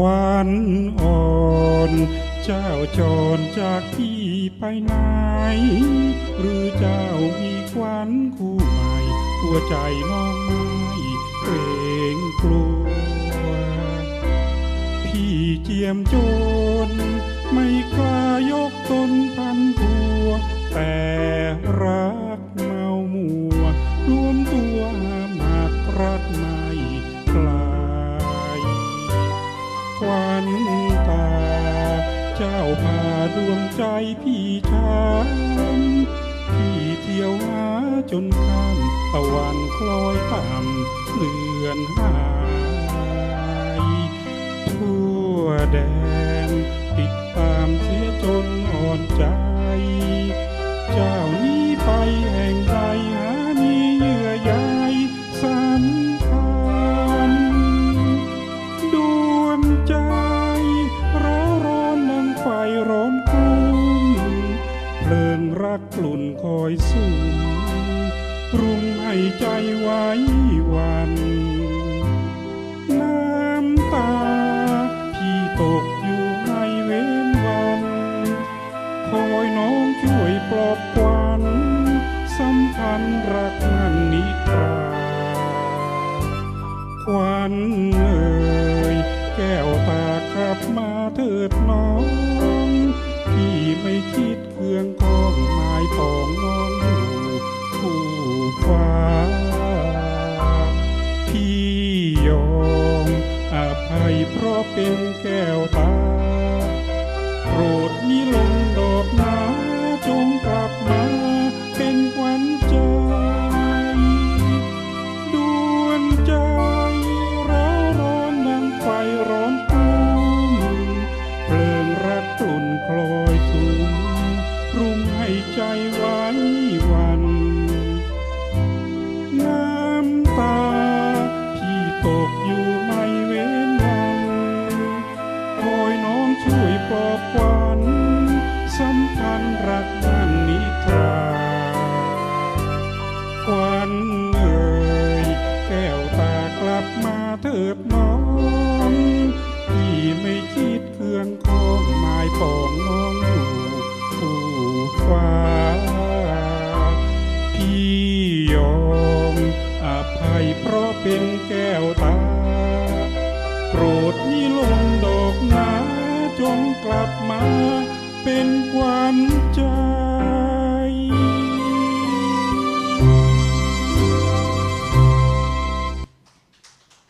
วันอ่อนเจ้าจรจากพี่ไปไหน หรือเจ้ามีควันคู่ใหม่ หัวใจน้องไม่เกรงกลัว พี่เจียมโจรไม่กล้ายกตนพันผัวแต่รัก ควันตา เจ้าพาดวงใจพี่ช้ำพี่เที่ยวหาจนค่ำตะวันคล้อยต่ำเลือนหายทั่วแดน ติดตามเสียจนอ่อนใจ เจ้านี้ เพลิงรักกลุ่นคอยสุ่มรุมให้ใจไว้วัน น้ำตาพี่ตกอยู่ในเว้นวัน คอยน้องช่วยปลอบควันสัมพันธ์รักนั้นนิทราควันเอ่ยแก้วตากลับมาเถิดน้อง เพราะเป็นแก้วตา โปรดนิลงดอกนาจงกลับมาเป็นขวัญใจดวงใจร้าวร้อนดังไฟร้อนกลุ่มเพลิงรักกลุ่นพลอยสุมรุมให้ใจไว้ ช่วยปลอบขวัญสัมพันธ์รักนั้นนิทราควันเอ่ยแก้วตากลับมาเถิดน้องพี่ไม่คิดเครื่องของหมายปองน้องอยู่ผู้ฟ้า พี่ยอมอภัยเพราะเป็นแก้วตา ลับมาเป็น